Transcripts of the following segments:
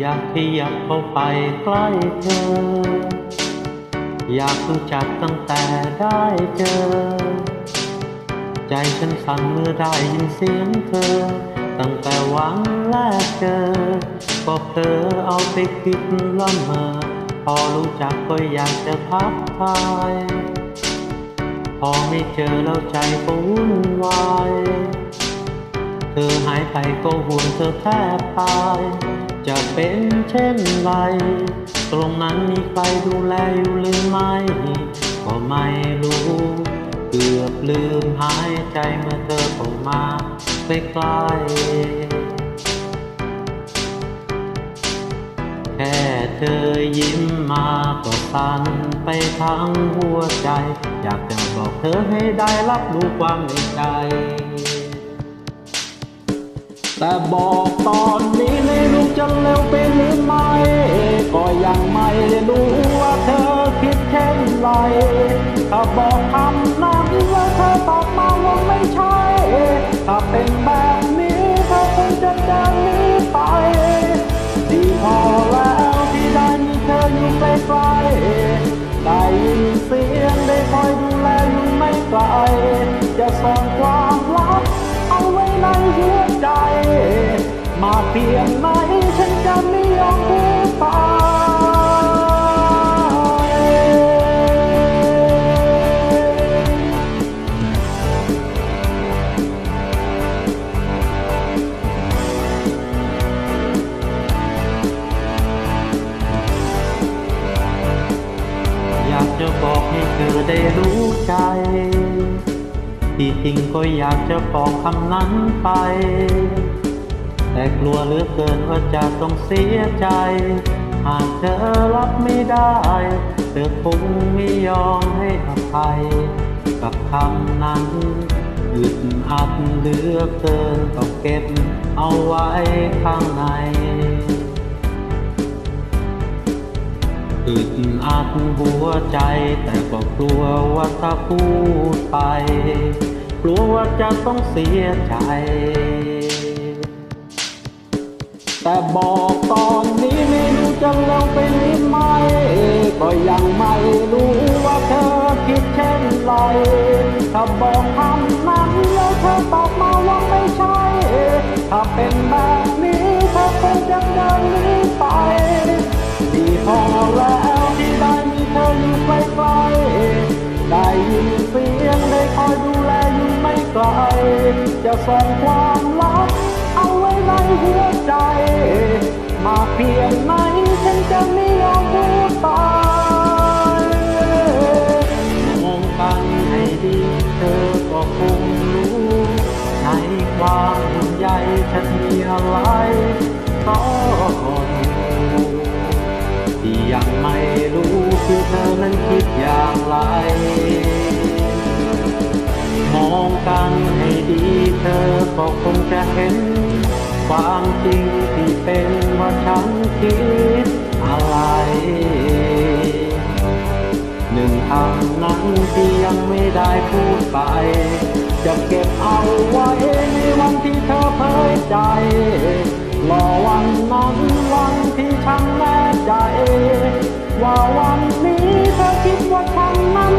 อยากที่อยากเข้าไปใกล้เธอ อยากรู้จักตั้งแต่ได้เจอ ใจฉันสั่นเมื่อได้ยินเสียงเธอ ตั้งแต่วันแรกเจอ ก็เธอเอาไปคิดละเมอพอรู้จักก็อยากจะทักทาย พอไม่เจอแล้วใจก็วุ่นวาย ธอหายไปก็ห่วงเธอแทบตาย จะเป็นเช่นไร ตรงนั้นมีใครดูแลอยู่หรือไม่ ก็ไม่รู้ เกือบลืมหายใจเมื่อเธอเข้ามาใกล้แค่เธอยิ้มมาก็สั่นไปทั้งหัวใจ อยากจะบอกเธอให้ได้รับรู้ความในใจ แต่บอกตอนนี้ไม่รู้จะเร็วไปหรือไม่ก็ยังไม่รู้ว่าเธอคิดเช่นไรถ้าบอกคำ มาเพียงไหนฉันจะไม่ยอมพูดไปอยากจะบอกให้เธอได้รู้ใจ ที่จริงก็อยากจะบอกคำนั้นไป แต่กลัวเหลือเกินว่าจะต้องเสียใจ หากเธอรับไม่ได้ เธอคงไม่ยอมให้อภัย กับคำนั้นอึดอัดเหลือเกินต้องเก็บเอาไว้ข้างในอึดอัดหัวใจแต่ก็กลัวว่าถ้าพูดไป กลัวว่าจะต้องเสียใจ แต่บอกตอนนี้ไม่รู้จะเล่าไปหรือไม่ก็ยังไม่รู้ว่าเธอคิดเช่นไรถ้าบอกคำนั้นแล้วเธอตอบมาว่าไม่ใช่ ถ้าเป็นแบบนี้เธอคงจะเดินหนีไปดีพอแล้วที่ได้มีเธออยู่ใกล้ๆได้ยินเสียงได้คอยดูแลอยู่ไม่ไกลจะส่งความ หัวใจ มาเพียงไหนฉันจะไม่ยอมพูดไปมองกันให้ดีเธอก็คงรู้ในความห่วงใยฉันมีอะไรก็รู้ที่ยังไม่รู้คือเธอนั้นคิดอย่างไรมองกันให้ดีเธอก็คงจะเห็น ความจริงที่เป็นว่าฉันคิดอะไร หนึ่งคำนั้นที่ยังไม่ได้พูดไป จะเก็บเอาไว้ในวันที่เธอเผยใจรอวันนั้นวันที่ฉันแน่ใจ ว่าวันนี้เธอคิดว่าฉันนั้น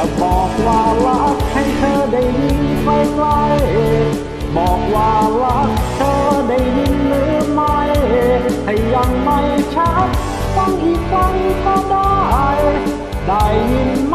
จะบอกว่ารักให้เธอได้ยินไกลๆบอกว่ารักเธอได้ยินหรือไม่ถ้ายังไม่ชัดฟังอีกครั้งก็ได้ ได้ยิน